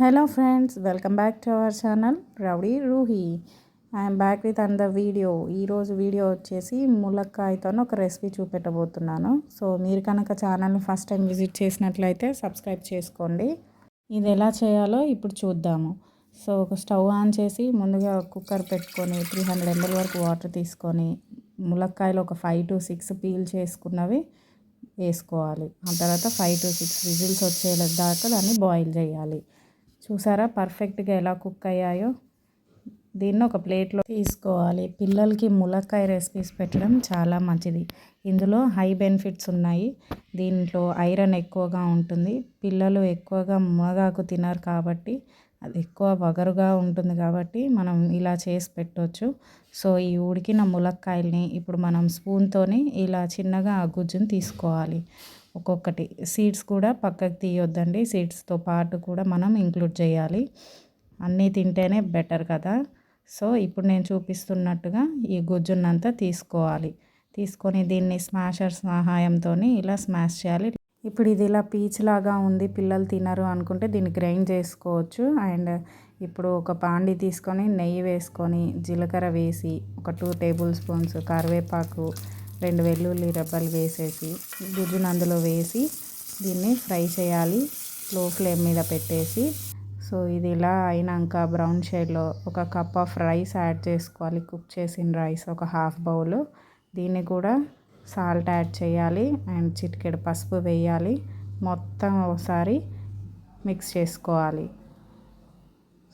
Hello friends welcome back to our channel rowdy Roohi I'm back with another video ఈరోజు video వచ్చేసి ములక్కాయతో ఒక recipe చూపెట్టబోతున్నాను. So మీరు కనుక ఛానల్ని ఫస్ట్ టైం విజిట్ చేసినట్లయితే సబ్స్క్రైబ్ చేసుకోండి. ఇది ఎలా చేయాలో ఇప్పుడు చూద్దాము. సో ఒక స్టవ్ ఆన్ చేసి ముందుగా కుక్కర్ పెట్టుకొని త్రీ హండ్రెడ్ ఎంఎల్ వరకు వాటర్ తీసుకొని ములక్కాయలు ఒక ఫైవ్ టు సిక్స్ పీల్ చేసుకున్నవి వేసుకోవాలి. ఆ తర్వాత ఫైవ్ టు సిక్స్ విజిల్స్ వచ్చేదాకా దాన్ని బాయిల్ చేయాలి. చూసారా? పర్ఫెక్ట్గా ఎలా కుక్ అయ్యాయో? దీన్ని ఒక ప్లేట్లో తీసుకోవాలి. పిల్లలకి ములక్కాయ రెసిపీస్ పెట్టడం చాలా మంచిది. ఇందులో హై బెనిఫిట్స్ ఉన్నాయి. దీంట్లో ఐరన్ ఎక్కువగా ఉంటుంది. పిల్లలు ఎక్కువగా మునగాకు తినరు కాబట్టి అది ఎక్కువ వగరుగా ఉంటుంది కాబట్టి మనం ఇలా చేసి పెట్టవచ్చు సో ఈ ఉడికిన ములక్కాయల్ని ఇప్పుడు మనం స్పూన్తోని ఇలా చిన్నగా ఆ గుజ్జుని తీసుకోవాలి. ఒక్కొక్కటి. సీడ్స్ కూడా పక్కకు తీయొద్దండి. సీడ్స్తో పాటు కూడా మనం ఇంక్లూడ్ చేయాలి. అన్నీ తింటేనే బెటర్ కదా. సో ఇప్పుడు నేను చూపిస్తున్నట్టుగా ఈ గుజ్జున్నంతా తీసుకోవాలి. తీసుకొని దీన్ని స్మాషర్ సహాయంతో ఇలా స్మాష్ చేయాలి. ఇప్పుడు ఇది ఇలా పీచ్ లాగా ఉంది. పిల్లలు తినరు అనుకుంటే దీన్ని గ్రైండ్ చేసుకోవచ్చు. అండ్ ఇప్పుడు ఒక పాండి తీసుకొని నెయ్యి వేసుకొని జీలకర్ర వేసి ఒక టూ టేబుల్ స్పూన్స్ కరివేపాకు రెండు వెల్లుల్లి రెబ్బలు వేసేసి గుజ్జును అందులో వేసి దీన్ని ఫ్రై చేయాలి. లో ఫ్లేమ్ మీద పెట్టేసి సో ఇది ఇలా అయినాక బ్రౌన్ షేడ్లో ఒక కప్ ఆఫ్ రైస్ యాడ్ చేసుకోవాలి. కుక్ చేసిన రైస్ ఒక హాఫ్ బౌల్. దీన్ని కూడా సాల్ట్ యాడ్ చేయాలి అండ్ చిటికెడు పసుపు వేయాలి. మొత్తం ఒకసారి మిక్స్ చేసుకోవాలి.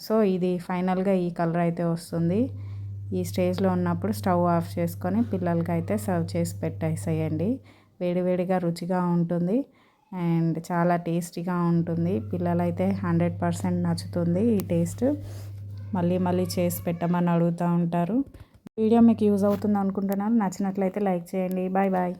సో ఇది ఫైనల్గా ఈ కలర్ అయితే వస్తుంది. ఈ స్టేజ్లో ఉన్నప్పుడు స్టవ్ ఆఫ్ చేసుకొని పిల్లలకి అయితే సర్వ్ చేసి పెట్టేసేయండి. వేడివేడిగా రుచిగా ఉంటుంది అండ్ చాలా టేస్టీగా ఉంటుంది. పిల్లలైతే హండ్రెడ్ పర్సెంట్ నచ్చుతుంది ఈ టేస్ట్. మళ్ళీ మళ్ళీ చేసి పెట్టమని అడుగుతూ ఉంటారు. వీడియో మీకు యూజ్ అవుతుంది అనుకుంటున్నాను. నచ్చినట్లయితే లైక్ చేయండి. Bye bye.